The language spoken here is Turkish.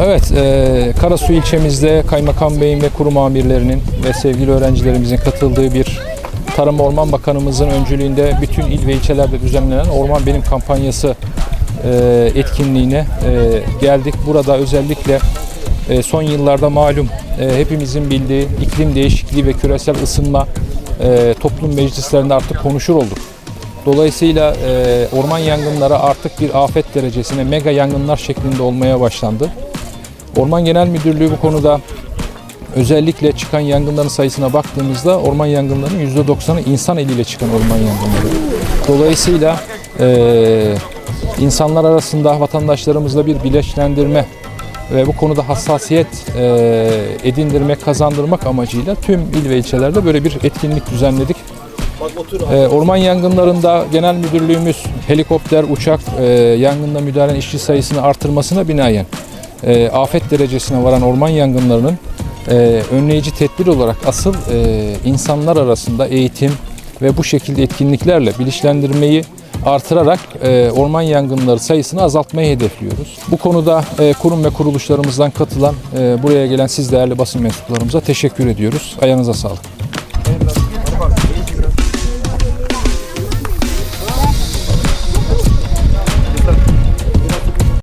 Evet, e, Karasu ilçemizde Kaymakam Bey'in ve kurum amirlerinin ve sevgili öğrencilerimizin katıldığı bir Tarım Orman Bakanımızın öncülüğünde bütün il ve ilçelerde düzenlenen Orman Benim kampanyası e, etkinliğine e, geldik. Burada özellikle e, son yıllarda malum e, hepimizin bildiği iklim değişikliği ve küresel ısınma e, toplum meclislerinde artık konuşur olduk. Dolayısıyla e, orman yangınları artık bir afet derecesine mega yangınlar şeklinde olmaya başlandı. Orman Genel Müdürlüğü bu konuda özellikle çıkan yangınların sayısına baktığımızda orman yangınlarının %90'ı insan eliyle çıkan orman yangınları. Dolayısıyla e, insanlar arasında vatandaşlarımızla bir bileşlendirme ve bu konuda hassasiyet e, edindirmek, kazandırmak amacıyla tüm il ve ilçelerde böyle bir etkinlik düzenledik. Ee, orman yangınlarında genel müdürlüğümüz helikopter, uçak e, yangında müdahale işçi sayısını artırmasına binaen e, afet derecesine varan orman yangınlarının e, önleyici tedbir olarak asıl e, insanlar arasında eğitim ve bu şekilde etkinliklerle bilinçlendirmeyi artırarak e, orman yangınları sayısını azaltmayı hedefliyoruz. Bu konuda e, kurum ve kuruluşlarımızdan katılan, e, buraya gelen siz değerli basın mensuplarımıza teşekkür ediyoruz. Ayağınıza sağlık.